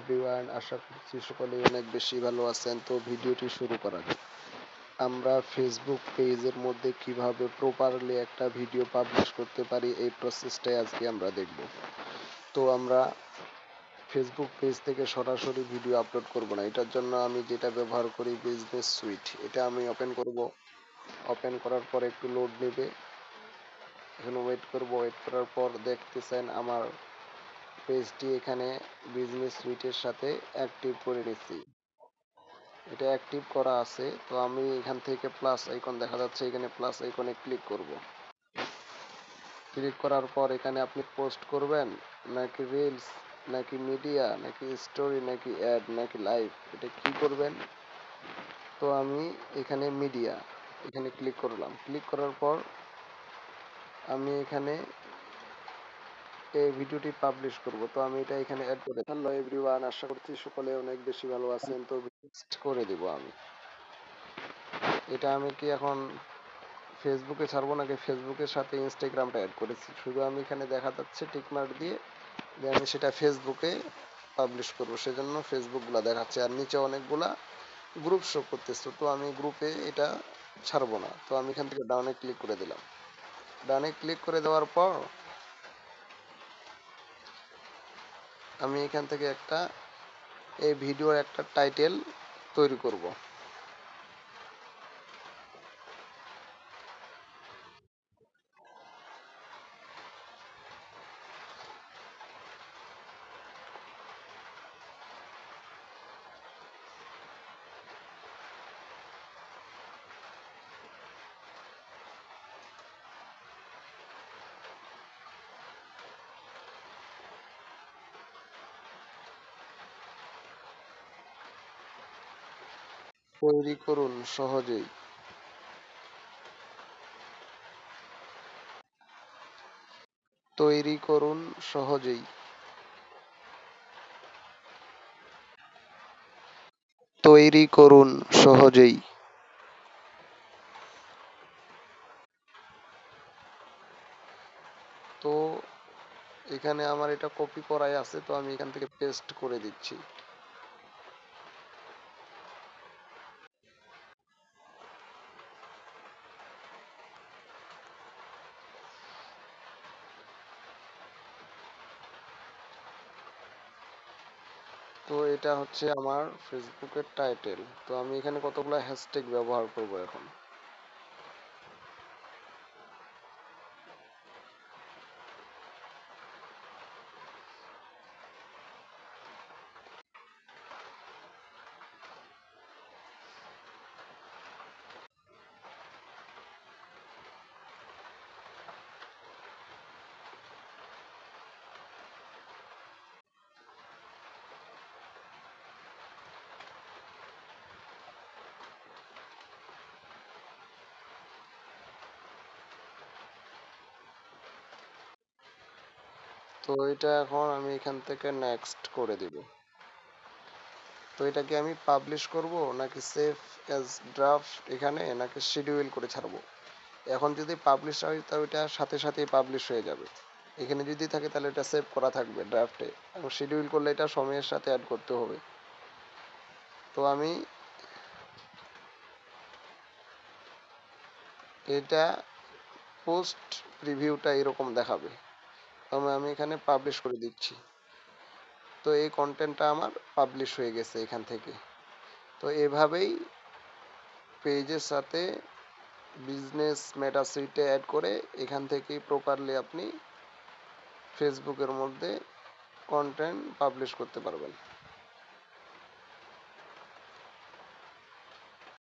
Everyone আশা করছি সকলেই অনেক বেশি ভালো আছেন। তো ভিডিওটি শুরু করা যাক। আমরা ফেসবুক পেজের মধ্যে কীভাবে প্রপারলি একটা ভিডিও পাবলিশ করতে পারি, এই প্রসেসটাই আজকে আমরা দেখব। তো আমরা ফেসবুক পেজ থেকে সরাসরি ভিডিও আপলোড করব না। এটার জন্য আমি যেটা ব্যবহার করি বিজনেস সুইট এটা আমি ওপেন করব। ওপেন করার পর একটু লোড নেবে। এখানে ওয়েট করব। ওয়েট করার পর দেখতেছেন আমার পেজটি এখানে বিজনেস সুইটের সাথে অ্যাক্টিভ করে নিচ্ছি। এটা অ্যাক্টিভ করা আছে, তো আমি এখান থেকে প্লাস আইকন দেখা যাচ্ছে, এখানে প্লাস আইকনে ক্লিক করব। ক্লিক করার পর এখানে আপনি পোস্ট করবেন, নাকি রিলস নাকি মিডিয়া নাকি স্টোরি নাকি অ্যাড নাকি লাইভ এটা কি করবেন? তো আমি এখানে মিডিয়া এখানে ক্লিক করলাম। ক্লিক করার পর আমি এখানে এই ভিডিওটি পাবলিশ করব। তো আমি এটা এখানে অ্যাড করে হ্যালো এভরিওয়ান আশা করছি সকলে অনেক বেশি ভালো আছেন। তো নেক্সট করে দিব আমি। এটা আমি কি এখন ফেসবুকে ছাড়বো নাকি ফেসবুকের সাথে ইনস্টাগ্রামটা অ্যাড করেছি? শুধু আমি এখানে দেখা যাচ্ছে টিকমার্ক দিয়ে যে আমি সেটা ফেসবুকে পাবলিশ করব। সেজন্য ফেসবুকগুলা দেখাচ্ছে। আর নিচে অনেকগুলা গ্রুপ শো করতেছে। তো আমি গ্রুপে এটা ছাড়বো না। তো আমি এখান থেকে ডাউনে ক্লিক করে দিলাম। ডানে ক্লিক করে দেওয়ার পর আমি এখান থেকে একটা এই ভিডিওর একটা টাইটেল তৈরি করব। তৈরি করুন সহজেই। তৈরি করুন সহজেই। তৈরি করুন সহজেই। তো এখানে আমার এটা কপি করাই আছে, তো আমি এখান থেকে পেস্ট করে দিচ্ছি। তো এটা হচ্ছে আমার ফেসবুকের টাইটেল তো আমি এখানে কতগুলো হ্যাশট্যাগ ব্যবহার করব এখন? তো এটা এখন আমি এখান থেকে নেক্সট করে দিব। তো এটাকে আমি পাবলিশ করব নাকি সেভ অ্যাজ ড্রাফট এখানে নাকি শিডিউল করে ছাড়বো? এখন যদি পাবলিশ হয় তাহলে ওইটা সাথে সাথেই পাবলিশ হয়ে যাবে। এখানে যদি থাকে তাহলে এটা সেভ করা থাকবে ড্রাফটে এবং শিডিউল করলে এটা সময়ের সাথে অ্যাড করতে হবে। তো আমি এটা পোস্ট প্রিভিউটা এরকম দেখাবে। তবে আমি এখানে পাবলিশ করে দিচ্ছি। তো এই কন্টেন্টটা আমার পাবলিশ হয়ে গেছে এখান থেকে। তো এভাবেই পেজের সাথে বিজনেস মেটা অ্যাড করে এখান থেকে প্রপারলি আপনি ফেসবুকের মধ্যে কন্টেন্ট পাবলিশ করতে পারবেন।